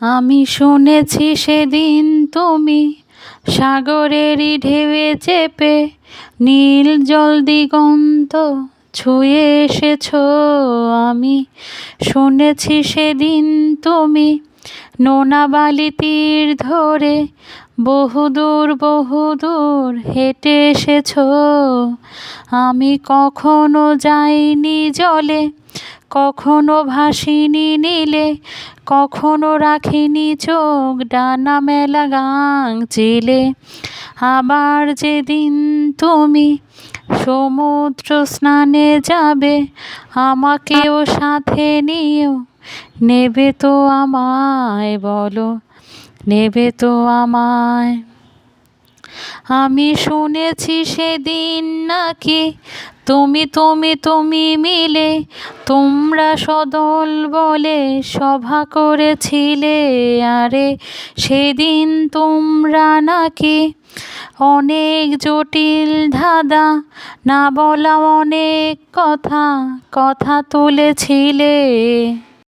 আমি শুনেছি সেদিন তুমি সাগরেরই ঢেউয়ে চেপে নীল জল দিগন্ত ছুঁয়ে এসেছ। আমি শুনেছি সেদিন তুমি নোনা বালি তীর ধরে বহুদূর বহুদূর হেঁটে এসেছ। আমি কখনো যাইনি জলে কখনো ভাসিনি নীলে, কখনো রাখিনি চোখ, ডানা মেলা গাং চিলে। আবার যেদিন তুমি সমুদ্র স্নানে যাবে, আমাকেও সাথে নিও। নেবে তো আমায় বলো, নেবে তো আমায় আমি শুনেছি সেদিন নাকি তুমি তুমি তুমি মিলে তোমরা সদল বলে সভা করেছিলে। আরে সেদিন তোমরা নাকি অনেক জটিল ধাঁধা, না বলা অনেক কথা কথা তুলেছিলে।